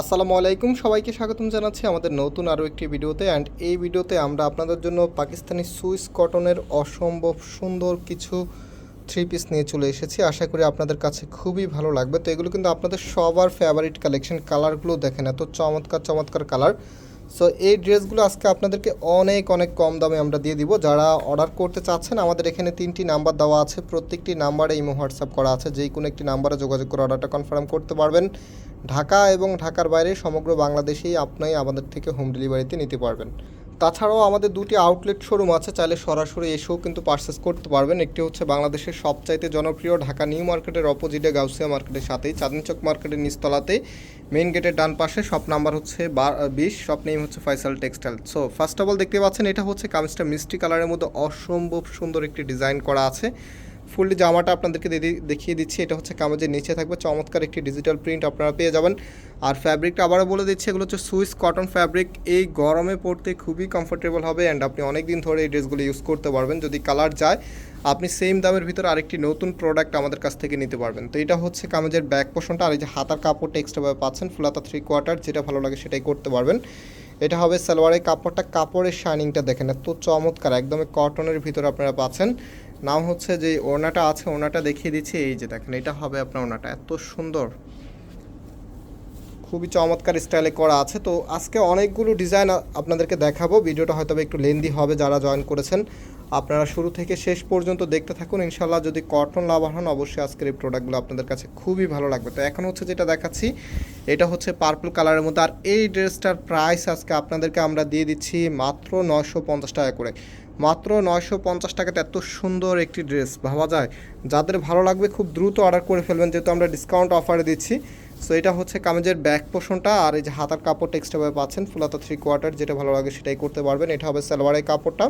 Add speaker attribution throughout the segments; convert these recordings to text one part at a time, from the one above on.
Speaker 1: আসসালামু আলাইকুম। সবাইকে স্বাগতম জানাচ্ছি আমাদের নতুন আরও একটি ভিডিওতে। অ্যান্ড এই ভিডিওতে আমরা আপনাদের জন্য পাকিস্তানি সুইস কটনের অসম্ভব সুন্দর কিছু থ্রি পিস নিয়ে চলে এসেছি। আশা করি আপনাদের কাছে খুবই ভালো লাগবে। তো এগুলো কিন্তু আপনাদের সবার ফেভারিট কালেকশন কালারগুলো দেখেন, এত চমৎকার চমৎকার কালার সো এই ড্রেসগুলো আজকে আপনাদেরকে অনেক অনেক কম দামে আমরা দিয়ে দিব। যারা অর্ডার করতে চাচ্ছেন, আমাদের এখানে তিনটি নাম্বার দেওয়া আছে। প্রত্যেকটি নাম্বারে ইমো হোয়াটসঅ্যাপ করা আছে। যেই কোনো একটি নাম্বারে যোগাযোগ করে অর্ডারটা কনফার্ম করতে পারবেন। ঢাকা এবং ঢাকার বাইরে সমগ্র বাংলাদেশেই আপনি আমাদের থেকে হোম ডেলিভারিতে নিতে পারবেন। তাছাড়াও আমাদের দুটি আউটলেট শোরুম আছে, চাইলে সরাসরি এসেও কিন্তু পারচেস করতে পারবেন। একটি হচ্ছে বাংলাদেশের সবচাইতে জনপ্রিয় ঢাকা নিউ মার্কেটের অপোজিটে গাউসিয়া মার্কেটের সাথেই চাঁদনি চক মার্কেটের নিচতলাতে মেইন গেটের ডান পাশে শপ নাম্বার হচ্ছে বিশ শপ নেম হচ্ছে Faisal textile so first of all দেখতে পাচ্ছেন, এটা হচ্ছে কামিজটা মিষ্টি কালারের মধ্যে অসম্ভব সুন্দর একটি ডিজাইন করা আছে। ফুললি জামাটা আপনাদেরকে দেখিয়ে দিচ্ছি, এটা হচ্ছে কামাজের নিচে থাকবে, চমৎকার একটি ডিজিটাল প্রিন্ট আপনারা পেয়ে যাবেন। আর ফ্যাব্রিকটা আবারও বলে দিচ্ছি, এগুলো হচ্ছে সুইস কটন ফ্যাব্রিক এই গরমে পরতে খুবই কমফোর্টেবল হবে অ্যান্ড আপনি অনেক দিন ধরে এই ড্রেসগুলো ইউজ করতে পারবেন, যদি কালার যায়, আপনি সেম দামের ভিতরে আরেকটি নতুন প্রোডাক্ট আমাদের কাছ থেকে নিতে পারবেন। তো এটা হচ্ছে কামেজের ব্যাক পোষণটা আর এই যে হাতার কাপড়টা এক্সট্রাভাবে পাচ্ছেন ফুলাতা থ্রি কোয়ার্টার যেটা ভালো লাগে সেটাই করতে পারবেন। এটা হবে সালোয়ারের কাপড়টা, কাপড়ের শাইনিংটা দেখেন, এত চমৎকার, একদমই কটনের ভিতরে আপনারা পাচ্ছেন। নাম হচ্ছে যে ওড়নাটা আছে, ওড়নাটা দেখিয়ে দিচ্ছি। এই যে দেখেন, এটা হবে আপনার ওড়নাটা। এত সুন্দর। খুবই চমৎকার স্টাইলে করা আছে। তো আজকে অনেকগুলো ডিজাইন আপনাদেরকে দেখাবো। ভিডিওটা হয়তো একটু লেন্দি হবে যারা জয়েন করেছেন। আপনারা শুরু থেকে শেষ পর্যন্ত দেখতে থাকুন। ইনশাল্লাহ যদি কটন লাভার হন, অবশ্যই আজকের এই প্রোডাক্টগুলো আপনাদের কাছে খুবই ভালো লাগবে। তো এখন হচ্ছে যেটা দেখাচ্ছি, এটা হচ্ছে পার্পল কালারের মধ্যে। আর এই ড্রেসটার প্রাইস আজকে আপনাদেরকে আমরা দিয়ে দিচ্ছি মাত্র নয়শো পঞ্চাশ টাকা করে। মাত্র নয়শো পঞ্চাশ টাকাতে এত সুন্দর একটি ড্রেস, ভাবা যায়? যাদের ভালো লাগবে, খুব দ্রুত অর্ডার করে ফেলবেন, যেহেতু আমরা ডিসকাউন্ট অফারে দিচ্ছি। সো এটা হচ্ছে কামেজের ব্যাক পোষণটা আর এই যে হাতার কাপড় টেক্সটাভাবে পাচ্ছেন, ফুলাতা থ্রি কোয়ার্টার যেটা ভালো লাগে সেটাই করতে পারবেন। এটা হবে সালোয়ারের কাপড়টা।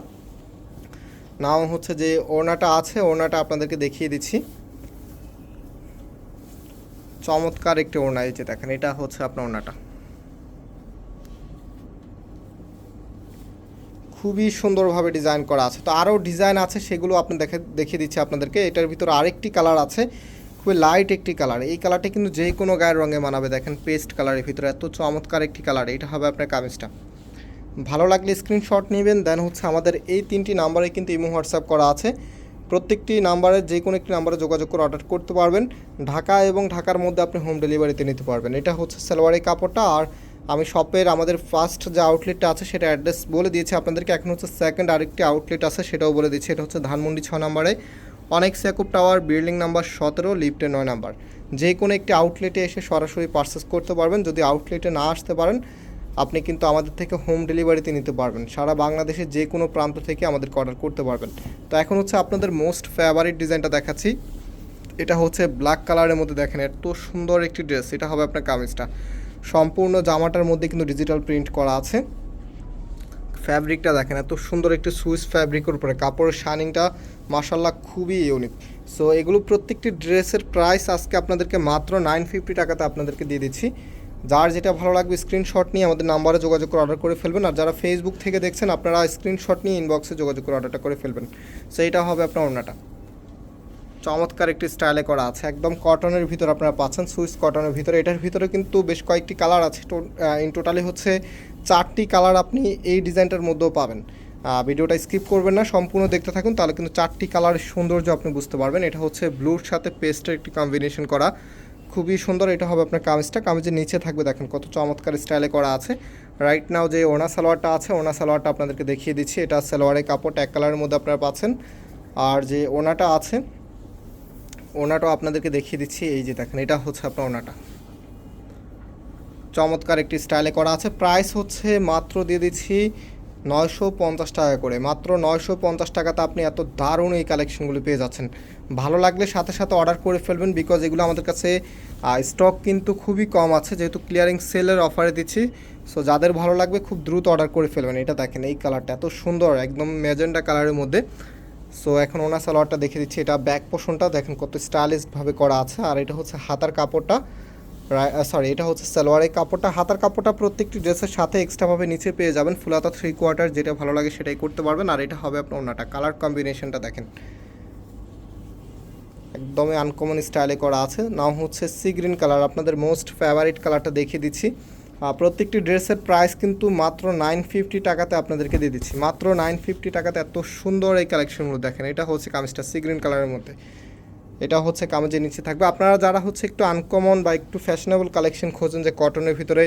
Speaker 1: নাও হচ্ছে যে ওড়নাটা আছে, ওড়নাটা আপনাদেরকে দেখিয়ে দিচ্ছি। চমৎকার একটি ওড়না এই যে দেখেন, এটা হচ্ছে আপনার ওড়নাটা। খুবই সুন্দরভাবে ডিজাইন করা আছে। তো আরও ডিজাইন আছে, সেগুলো আপনি দেখে, দেখিয়ে দিচ্ছি আপনাদেরকে। এটার ভিতরে আরেকটি কালার আছে, খুবই লাইট একটি কালার। এই কালারটা কিন্তু যে কোনো গায়ের রঙে মানাবে। দেখেন পেস্ট কালারের ভিতরে এত চমৎকার একটি কালার, এটা হবে আপনার কামিজটা। ভালো লাগলে স্ক্রিনশট নেবেন দেন হচ্ছে আমাদের এই তিনটি নাম্বারে কিন্তু ইমো হোয়াটসঅ্যাপ করা আছে। প্রত্যেকটি নাম্বারে যে কোনো একটি নাম্বারে যোগাযোগ করে অর্ডার করতে পারবেন। ঢাকা এবং ঢাকার মধ্যে আপনি হোম ডেলিভারিতে নিতে পারবেন। এটা হচ্ছে সালোয়ারের কাপড়টা, আর আমি শপের আমাদের ফার্স্ট যে আউটলেটটা আছে সেটা অ্যাড্রেস বলে দিয়েছি আপনাদেরকে। এখন হচ্ছে সেকেন্ড আরেকটি আউটলেট আছে সেটাও বলে দিচ্ছি। এটা হচ্ছে ধানমন্ডি ছ নম্বরে অনেক সেকুব টাওয়ার বিল্ডিং নাম্বার সতেরো লিফটে নয় নাম্বার যে কোনো একটি আউটলেটে এসে সরাসরি পারচেস করতে পারবেন। যদি আউটলেটে না আসতে পারেন আপনি কিন্তু আমাদের থেকে হোম ডেলিভারিতে নিতে পারবেন। সারা বাংলাদেশের যে কোনো প্রান্ত থেকে আমাদেরকে অর্ডার করতে পারবেন। তো এখন হচ্ছে আপনাদের মোস্ট ফেভারিট ডিজাইনটা দেখাচ্ছি। এটা হচ্ছে ব্ল্যাক কালারের মধ্যে দেখেন, এত সুন্দর একটি ড্রেস এটা হবে আপনার কামিজটা। সম্পূর্ণ জামাটার মধ্যে কিন্তু ডিজিটাল প্রিন্ট করা আছে। ফ্যাব্রিকটা দেখেন, এত সুন্দর একটি সুইস ফ্যাব্রিকের উপরে। কাপড়ের শাইনিংটা মাসাল্লাহ খুবই ইউনিক সো এগুলো প্রত্যেকটি ড্রেসের প্রাইস আজকে আপনাদেরকে মাত্র নাইন ফিফটি টাকাতে আপনাদেরকে দিয়ে দিচ্ছি। যার যেটা ভালো লাগবে স্ক্রিনশট নিয়ে আমাদের নাম্বারে যোগাযোগ করে অর্ডার করে ফেলবেন। আর যারা ফেসবুক থেকে দেখছেন, আপনারা স্ক্রিনশট নিয়ে ইনবক্সে যোগাযোগ করে অর্ডারটা করে ফেলবেন। সো এইটা হবে আপনার ওড়নাটা। চমৎকার একটি স্টাইলে করা আছে। একদম কটনের ভিতর আপনারা পাচ্ছেন সুইস কটনের ভিতরে। এটার ভিতরে কিন্তু বেশ কয়েকটি কালার আছে। ইন টোটালি হচ্ছে চারটি কালার আপনি এই ডিজাইনটার মধ্যেও পাবেন। ভিডিওটা স্কিপ করবেন না, সম্পূর্ণ দেখতে থাকুন। তাহলে কিন্তু চারটি কালারের সৌন্দর্য আপনি বুঝতে পারবেন। এটা হচ্ছে ব্লুর সাথে পেস্টের একটি কম্বিনেশন করা। খুবই সুন্দর, এটা হবে আপনার কামিজটা। কামিজের নিচে থাকবে, দেখেন কত চমৎকার স্টাইলে করা আছে। রাইট নাও যে ওনা সালোয়ারটা আছে ওনা সালোয়ারটা আপনাদেরকে দেখিয়ে দিচ্ছি। এটা সালোয়ারের কাপড়, এক কালারের মধ্যে আপনারা পাচ্ছেন। আর যে ওনাটা আছে ওনাটাও আপনাদেরকে দেখিয়ে দিচ্ছি। এই যে দেখেন, এটা হচ্ছে আপনার ওনাটা চমৎকার একটি স্টাইলে করা আছে। প্রাইস হচ্ছে মাত্র দিয়ে দিচ্ছি নয়শো পঞ্চাশ টাকা করে। মাত্র নয়শো পঞ্চাশ টাকাতে আপনি এত দারুণ এই কালেকশনগুলো পেয়ে যাচ্ছেন। ভালো লাগলে সাথে সাথে অর্ডার করে ফেলবেন বিকজ এগুলো আমাদের কাছে স্টক কিন্তু খুবই কম আছে, যেহেতু ক্লিয়ারিং সেলের অফারে দিচ্ছি। সো যাদের ভালো লাগবে খুব দ্রুত অর্ডার করে ফেলবেন। এটা দেখেন, এই কালারটা এত সুন্দর, একদম ম্যাজেন্ডা কালারের মধ্যে। সো এখন ওনার সালোয়ারটা দেখে দিচ্ছি। এটা ব্যাক পোর্শনটা দেখেন কত স্টাইলিশভাবে করা আছে। আর এটা হচ্ছে হাতার কাপড়টা। সরি এটা হচ্ছে সালোয়ারের কাপড়টা। হাতার কাপড়টা প্রত্যেকটি ড্রেসের সাথে এক্সট্রাভাবে নিচে পেয়ে যাবেন। ফুলাতা থ্রি কোয়ার্টার যেটা ভালো লাগে সেটাই করতে পারবেন। আর এটা হবে আপনার ওনাটা কালার কম্বিনেশনটা দেখেন। একদমই আনকমন স্টাইলে করা আছে। নাও হচ্ছে সি গ্রিন কালার আপনাদের মোস্ট ফেভারিট কালারটা দেখিয়ে দিচ্ছি। প্রত্যেকটি ড্রেসের প্রাইস কিন্তু মাত্র নাইন ফিফটি টাকাতে আপনাদেরকে দিয়ে দিচ্ছি। মাত্র নাইন ফিফটি টাকাতে এত সুন্দর এই কালেকশনগুলো দেখেন। এটা হচ্ছে কামিজটা সি গ্রিন কালারের মধ্যে। এটা হচ্ছে কামেজের নিচে থাকবে। আপনারা যারা হচ্ছে একটু আনকমন বা একটু ফ্যাশনেবল কালেকশন খোঁজেন যে কটনের ভিতরে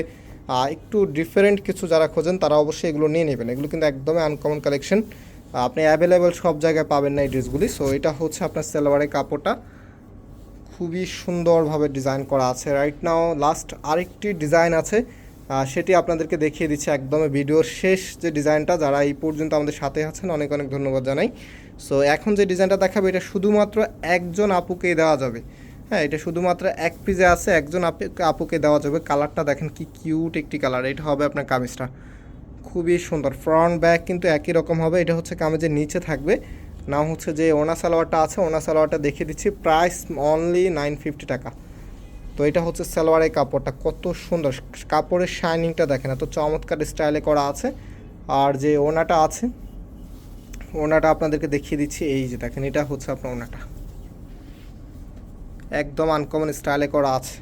Speaker 1: একটু ডিফারেন্ট কিছু যারা খোঁজেন, তারা অবশ্যই এগুলো নিয়ে নেবেন। এগুলো কিন্তু একদমই আনকমন কালেকশন আপনি অ্যাভেলেবেল সব জায়গায় পাবেন না এই ড্রেসগুলি সো এটা হচ্ছে আপনার সেলোয়ারের কাপড়টা। খুবই সুন্দরভাবে ডিজাইন করা আছে। রাইট নাও লাস্ট আরেকটি ডিজাইন আছে। সেটি আপনাদেরকে দেখিয়ে দিচ্ছি একদমই ভিডিওর শেষ যে ডিজাইনটা, যারা এই পর্যন্ত আমাদের সাথে আছেন, অনেক অনেক ধন্যবাদ জানাই। সো এখন যে ডিজাইনটা দেখাবে, এটা শুধুমাত্র একজন আপুকেই দেওয়া যাবে। হ্যাঁ এটা শুধুমাত্র এক পিজে আছে, একজন আপু- আপুকে দেওয়া যাবে। কালারটা দেখেন কি কিউট একটি কালার। এটা হবে আপনার কামিজটা। খুবই সুন্দর। ফ্রন্ট ব্যাক কিন্তু একই রকম হবে। এটা হচ্ছে কামিজের নিচে থাকবে। নাম হচ্ছে যে ওনা সালোয়ারটা আছে, ওনা সালোয়ারটা দেখিয়ে দিচ্ছি। প্রাইস অনলি নাইন ফিফটি টাকা। তো এটা হচ্ছে সালোয়ারের কাপড়টা, কত সুন্দর। কাপড়ের শাইনিংটা দেখেন, এত চমৎকার স্টাইলে করা আছে। আর যে ওনাটা আছে, ওনাটা আপনাদেরকে দেখিয়ে দিচ্ছি, এই যে দেখেন, এটা হচ্ছে আপনার ওনাটা। একদম আনকমন স্টাইলে করা আছে।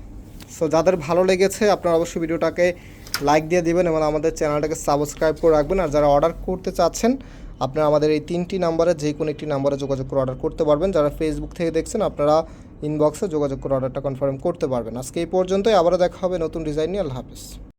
Speaker 1: সো যাদের ভালো লেগেছে, আপনারা অবশ্যই ভিডিওটাকে লাইক দিয়ে দিবেন এবং আমাদের চ্যানেলটাকে সাবস্ক্রাইব করে রাখবেন। আর যারা অর্ডার করতে চাচ্ছেন, আপনারা আমাদের এই তিনটি নাম্বারে যে কোনো একটি নাম্বারে যোগাযোগ করে অর্ডার করতে পারবেন। যারা ফেসবুক থেকে দেখছেন, আপনারা ইনবক্সে যোগাযোগ করে অর্ডারটা কনফার্ম করতে পারবেন। আজকে এই পর্যন্তই, আবারও দেখা হবে নতুন ডিজাইন নিয়ে। আল্লাহ হাফিজ।